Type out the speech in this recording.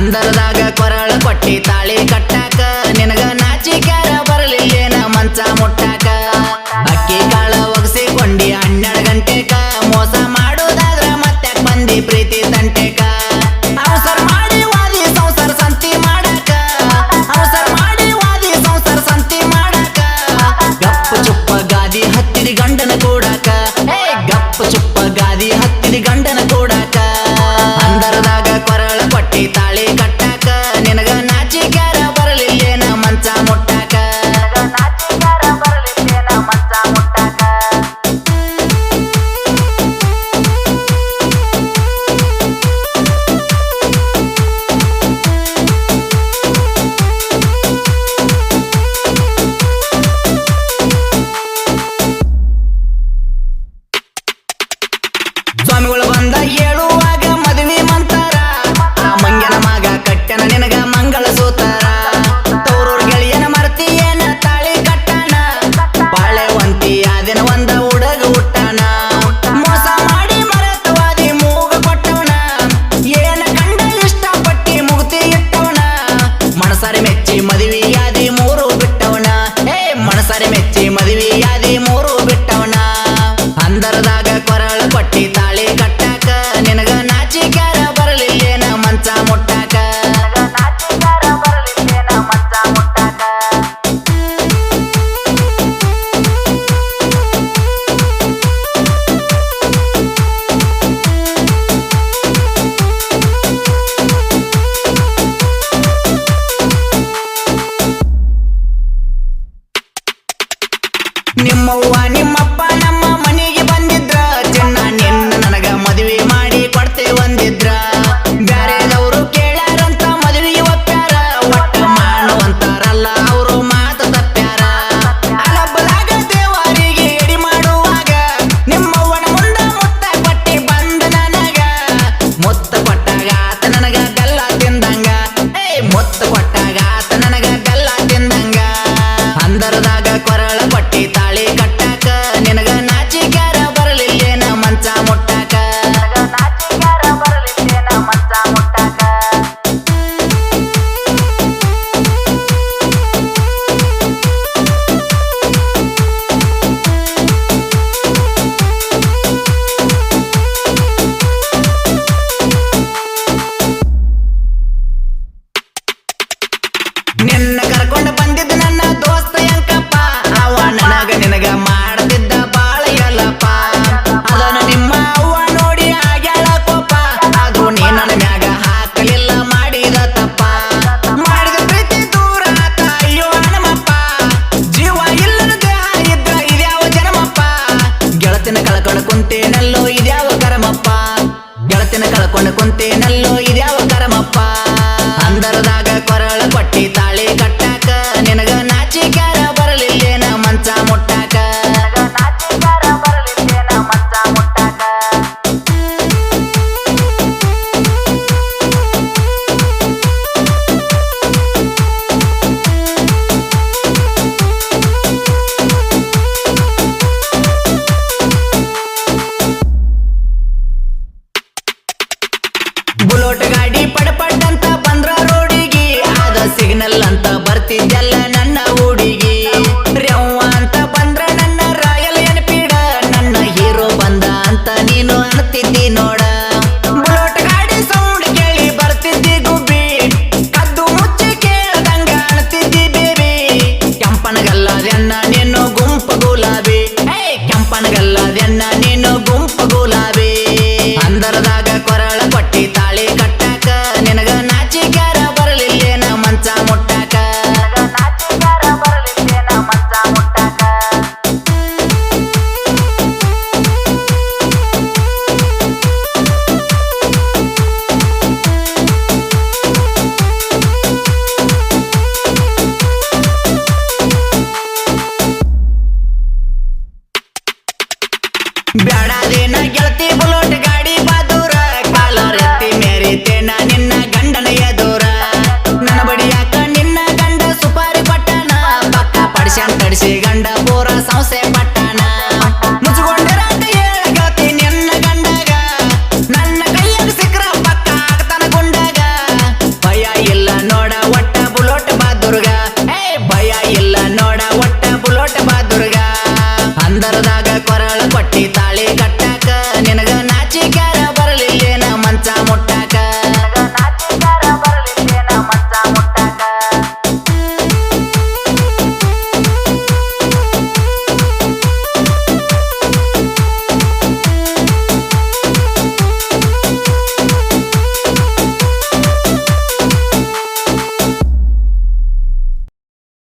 ಅಂದರದಾಗ ಕೊರಳ ಕೊಟ್ಟಿ ತಾಳಿ ಕಟ್ಟಾಕ. ನಿನಗ ನಾಚಿಕಾರ ಬರಲಿಲ್ಲೇನ ಮಂಚ ಮುಟ್ಟಾಕ. ಅಕ್ಕಿ ಕಾಳ ಒಗಸಿಕೊಂಡಿ ಹನ್ನೆರಡು ಗಂಟೆಕ. ಮೋಸ ಮಾಡೋದಾದ್ರ ಮತ್ತೆ ಮಂದಿ ಪ್ರೀತಿ ತಂಟೆಕ. ಅವಸರ ಮಾಡಿ ವಾದಿ ಸಂಸಾರ ಸಂತಿ ಮಾಡಾಕ. ಅವಸರ ಮಾಡಿ ವಾದಿ ಸಂಸಾರ ಸಂತಿ ಮಾಡಾಕ. ಗಪ್ಪ ಚುಪ್ಪ ಗಾದಿ ಹತ್ತಿರಿ ಗಂಡನ ಕೂಡಾಕ. ಗಪ್ಪ ಚುಪ್ಪ ಗಾದಿ ಹತ್ತಿರಿ ಗಂಡನ ನಿಮ್ಮವ್ವ ನಿಮ್ಮಪ್ಪ ಕೊಂತೇನಲ್ಲೋ ಇದ್ಯಾವ ಕರಮಪ್ಪ? ಅಂದರದಾಗ cambiarla